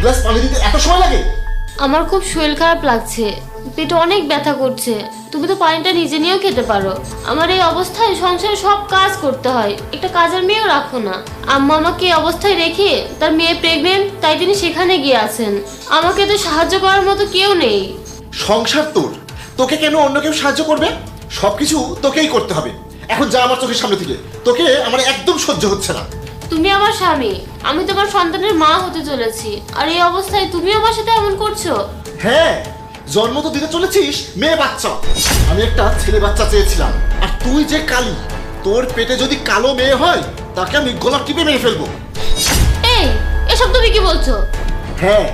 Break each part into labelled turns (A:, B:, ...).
A: Glass পানি দিতে এত সময় লাগে?
B: আমার খুব শরীর খারাপ লাগছে। পেটে অনেক ব্যথা করছে। তুমি তো পানিটা নিজে নিয়েও খেতে পারো। আমার এই অবস্থায় সংসারে সব কাজ করতে হয়। একটা কাজের মেয়েও রাখো না। আম্মা আমাকে এই অবস্থায় রেখে তার মেয়ে প্রেগনেন্ট তাই তিনি সেখানে গিয়ে আছেন। আমাকে তো সাহায্য করার মতো কেউ নেই।
A: সংসার তোর। তোকে কেন অন্য কেউ সাহায্য করবে? সবকিছু তোকেই করতে হবে। এখন যা আমার চোখের সামনে থেকে। তোকে আমার একদম সহ্য হচ্ছে না।
B: তুমি আমার স্বামী। আমি তোমার সন্তানের মা হতে চলেছি। আর এই অবস্থায় তুমি আমার সাথে এমন করছ?
A: হ্যাঁ জন্ম তো দিতে চলেছিস মেয়ে বাচ্চা। আমি একটা ছেলে বাচ্চা চেয়েছিলাম। আর তুই যে কালি তোর পেটে যদি কালো মেয়ে হয় তাকে আমি গোলাপ টিপে মেরে ফেলব।
B: এই এসব তুমি কি বলছো?
A: হ্যাঁ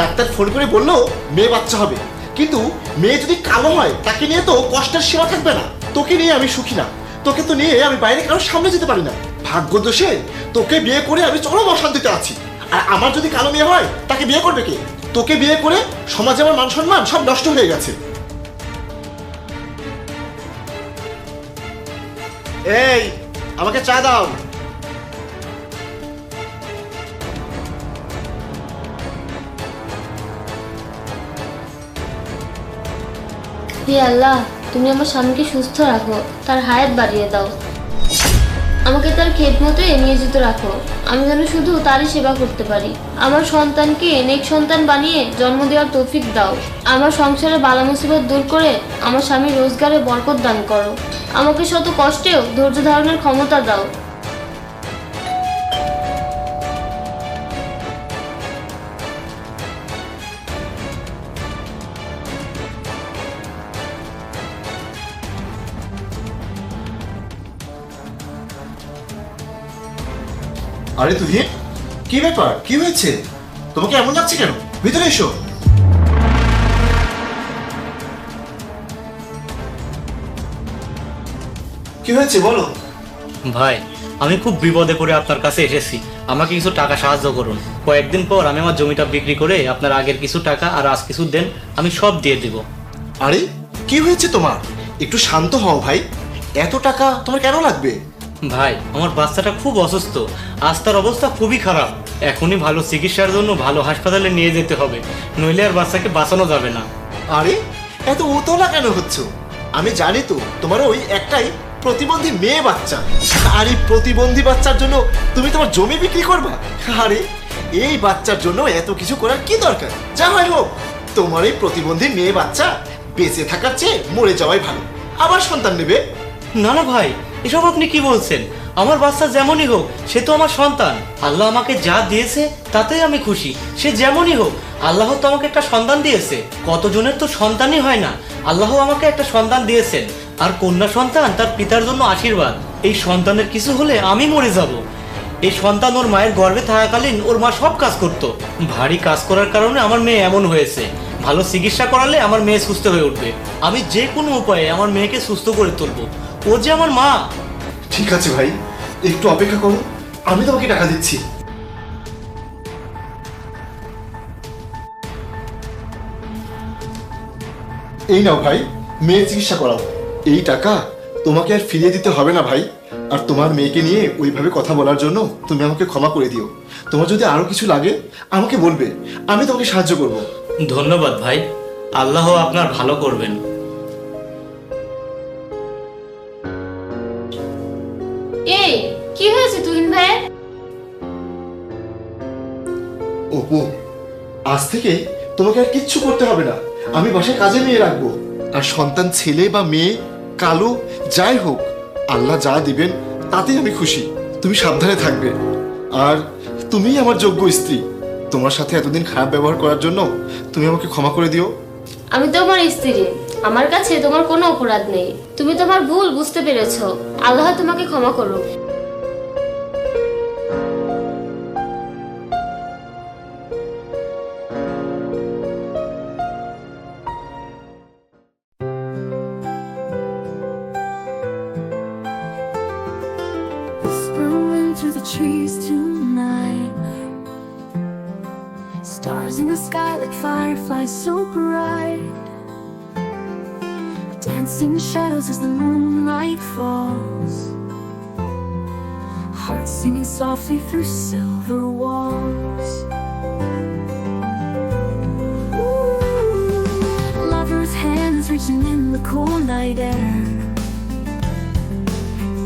A: ডাক্তার ফোন করে বলল মেয়ে বাচ্চা হবে। কিন্তু মেয়ে যদি কালো হয় তাকে নিয়ে তো কষ্টের সীমা থাকবে না। তোকে নিয়ে আমি সুখী না। তোকে তো নিয়ে আমি বাইরে কারোর সামনে যেতে পারি না। ভাগ্য দোষে তোকে বিয়ে করে আমি চরম অশান্তিতে আছি। আর আমার যদি কালো মেয়ে হয়, তাকে বিয়ে করবে কে? তোকে বিয়ে করে সমাজে আমার মান সম্মান সব নষ্ট হয়ে গেছে। এই, আমাকে চা দাও।
B: হে আল্লাহ, তুমি আমার স্বামীকে সুস্থ রাখো, তার হায়াত বাড়িয়ে দাও। আমাকে তার ক্ষেত মতো নিয়োজিত রাখো। আমি যেন শুধু তারই সেবা করতে পারি। আমার সন্তানকে নেক সন্তান বানিয়ে জন্ম দেওয়ার তৌফিক দাও। আমার সংসারে বালা মুসিবত দূর করে আমার স্বামীর রোজগারে বরকত দান করো। আমাকে শত কষ্টেও ধৈর্য ধারণের ক্ষমতা দাও।
A: আরে তুহিন কি ব্যাপার? কি হয়েছে? তোমাকে এমন লাগছে কেন? ভিতরে এসো। কি হয়েছে বলো?
C: ভাই আমি খুব বিপদে পড়ে আপনার কাছে এসেছি। আমাকে কিছু টাকা সাহায্য করুন। কয়েকদিন পর আমি আমার জমিটা বিক্রি করে আপনার আগের কিছু টাকা আর আজ কিছু দেন আমি সব দিয়ে দিব।
A: আরে কি হয়েছে তোমার? একটু শান্ত হও ভাই। এত টাকা তোমার কেন লাগবে?
C: ভাই, আমার বাচ্চাটা খুব অসুস্থ। আজ তার অবস্থা খুবই খারাপ। এখনই ভালো চিকিৎসার জন্য ভালো হাসপাতালে নিয়ে যেতে হবে। নইলে আর বাচ্চাকে বাঁচানো যাবে না।
A: আরে, এত উতলা কেন হচ্ছ? আমি জানি তো, তোমার ওই একটাই প্রতিবন্ধী মেয়ে বাচ্চা। আর এই প্রতিবন্ধী বাচ্চার জন্য তুমি তোমার জমি বিক্রি করবা? আরে, এই বাচ্চার জন্য এত কিছু করার কি দরকার? যা হয় হোক, তোমার এই প্রতিবন্ধী মেয়ে বাচ্চা বেঁচে থাকার চেয়ে মরে যাওয়াই ভালো। আবার সন্তান নেবে?
C: না না ভাই, এসব আপনি কি বলছেন? আমার বাচ্চা যেমনই হোক, সে তো আমার সন্তান। আল্লাহ আমাকে যা দিয়েছে, তাতেই আমি খুশি। সে যেমনই হোক, আল্লাহ তো আমাকে একটা সন্তান দিয়েছে। কতজনের তো সন্তানই হয় না। আল্লাহ আমাকে একটা সন্তান দিয়েছেন। আর কন্যা সন্তান তার পিতার জন্য আশীর্বাদ। এই সন্তানের কিছু হলে আমি মরে যাব। এই সন্তান ওর মায়ের গর্ভে থাকাকালীন ওর মা সব কাজ করত। ভারী কাজ করার কারণে আমার মেয়ে এমন হয়েছে। ভালো চিকিৎসা করালে আমার মেয়ে সুস্থ হয়ে উঠবে। আমি যে কোনো উপায়ে আমার মেয়েকে সুস্থ করে তুলবো। ও যে আমার মা।
A: ঠিক আছে ভাই একটু অপেক্ষা করো আমি তোমাকে টাকা দিচ্ছি। এই নাও ভাই মেয়ের চিকিৎসা করাও। এই টাকা তোমাকে আর ফিরিয়ে দিতে হবে না ভাই। আর তোমার মেয়েকে নিয়ে ওইভাবে কথা বলার জন্য তুমি আমাকে ক্ষমা করে দিও। তোমার যদি আরও কিছু লাগে আমাকে বলবে আমি তোমাকে সাহায্য করব।
C: ধন্যবাদ ভাই আল্লাহ আপনার ভালো করবেন।
B: এই কি হয়েছে তুহিন ভাই?
A: অপু আজ থেকে তোমাকে আর কিচ্ছু করতে হবে না। আমি বাসায় কাজে নিয়ে রাখব। আর সন্তান ছেলে বা মেয়ে কালো যাই হোক আল্লাহ যা দিবেন তাতেই আমি খুশি। তুমি সাবধানে থাকবে। আর তুমিই আমার যোগ্য স্ত্রী। তোমার সাথে এতদিন খারাপ ব্যবহার করার জন্য তুমি আমাকে ক্ষমা করে দিও।
B: আমি তোমার স্ত্রী। আমার কাছে তোমার কোনো অপরাধ নেই। তুমি তোমার ভুল বুঝতে পেরেছ। আল্লাহ তোমাকে ক্ষমা
D: করো Stars in the sky like fireflies so bright. Dancing shadows as the moonlight falls. Hearts singing softly through silver walls. Lovers' hands reaching in the cool night air.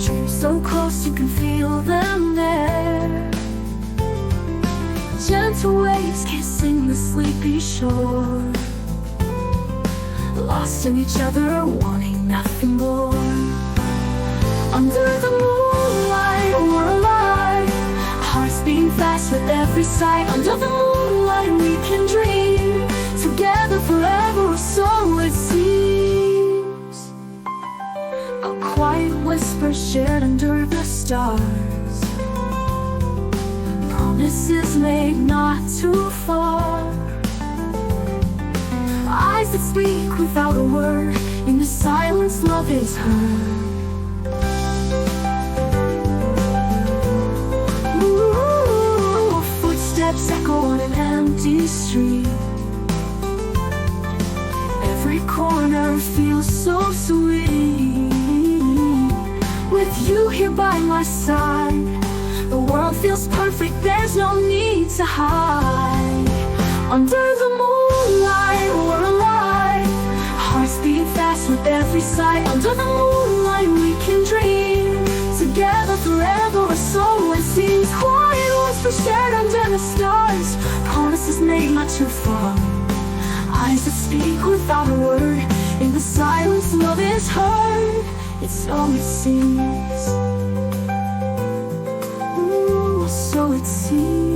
D: Dreams so close you can feel them there. Gentle waves kissing the sleepy shore. Lost in each other, wanting nothing more. Under the moonlight, we're alive. Hearts beating fast with every sight. Under the moonlight, we can dream together forever, or so it seems. A quiet whisper shared under the stars. Promises made not too far. Speak without a word. In the silence, love is heard. Footsteps echo on an empty street. Every corner feels so sweet. With you here by my side, the world feels perfect. There's no need to hide. Under the moonlight, we're alive. Hearts beat fast with every sight. Under the moonlight, we can dream together forever. Or so it seems. Quiet whispers shared under the stars. Promises made not too far. Eyes that speak without a word. In the silence, love is heard. It's all it seems. Ooh, so it seems.